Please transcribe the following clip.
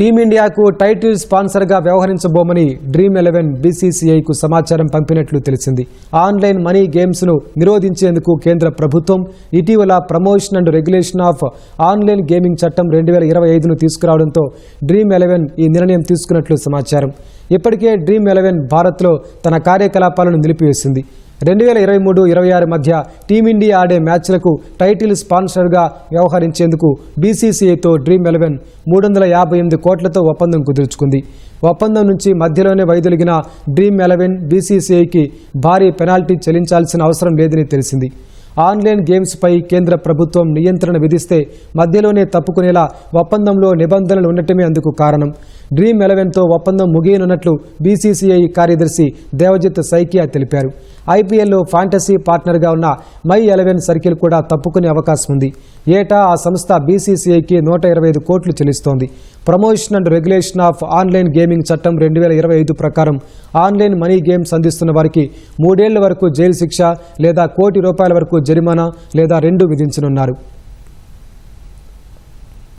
టీమిండియాకు టైటిల్ స్పాన్సర్గా వ్యవహరించబోమని డ్రీమ్ ఎలెవెన్ బీసీసీఐకు సమాచారం పంపినట్లు తెలిసింది. ఆన్లైన్ మనీ గేమ్స్ను నిరోధించేందుకు కేంద్ర ప్రభుత్వం ఇటీవల promotion and regulation of online gaming చట్టం రెండు వేల ఇరవై ఐదును తీసుకురావడంతో డ్రీమ్ ఎలెవెన్ ఈ నిర్ణయం తీసుకున్నట్లు సమాచారం. ఇప్పటికే డ్రీమ్ ఎలెవెన్ భారత్లో తన కార్యకలాపాలను నిలిపివేసింది. రెండు వేల ఇరవై మూడు ఇరవై ఆరు మధ్య టీమిండియా ఆడే మ్యాచ్లకు టైటిల్ స్పాన్సర్గా వ్యవహరించేందుకు బీసీసీఐతో డ్రీమ్ ఎలెవెన్ మూడు వందల యాభై ఎనిమిది కోట్లతో ఒప్పందం కుదుర్చుకుంది. ఒప్పందం నుంచి మధ్యలోనే వైదొలిగిన డ్రీమ్ ఎలెవెన్ బీసీసీఐకి భారీ పెనాల్టీ చెల్లించాల్సిన అవసరం లేదని తెలిసింది. ఆన్లైన్ గేమ్స్పై కేంద్ర ప్రభుత్వం నియంత్రణ విధిస్తే మధ్యలోనే తప్పుకునేలా ఒప్పందంలో నిబంధనలు ఉండటమే అందుకు కారణం. డ్రీమ్ ఎలెవెన్తో ఒప్పందం ముగియనున్నట్లు బీసీసీఐ కార్యదర్శి దేవజిత్ సైకియా తెలిపారు. ఐపీఎల్లో ఫ్యాంటసీ పార్ట్నర్గా ఉన్న మై ఎలెవెన్ సర్కిల్ కూడా తప్పుకునే అవకాశం ఉంది. ఏటా ఆ సంస్థ బీసీసీఐకి నూట ఇరవై ఐదు కోట్లు చెల్లిస్తోంది. Promotion and regulation of online gaming చట్టం రెండు వేల ఇరవై ఐదు ప్రకారం ఆన్లైన్ మనీ గేమ్స్ అందిస్తున్న వారికి మూడేళ్ళ వరకు జైలు శిక్ష లేదా కోటి రూపాయల వరకు జరిమానా లేదా రెండు విధించనున్నారు.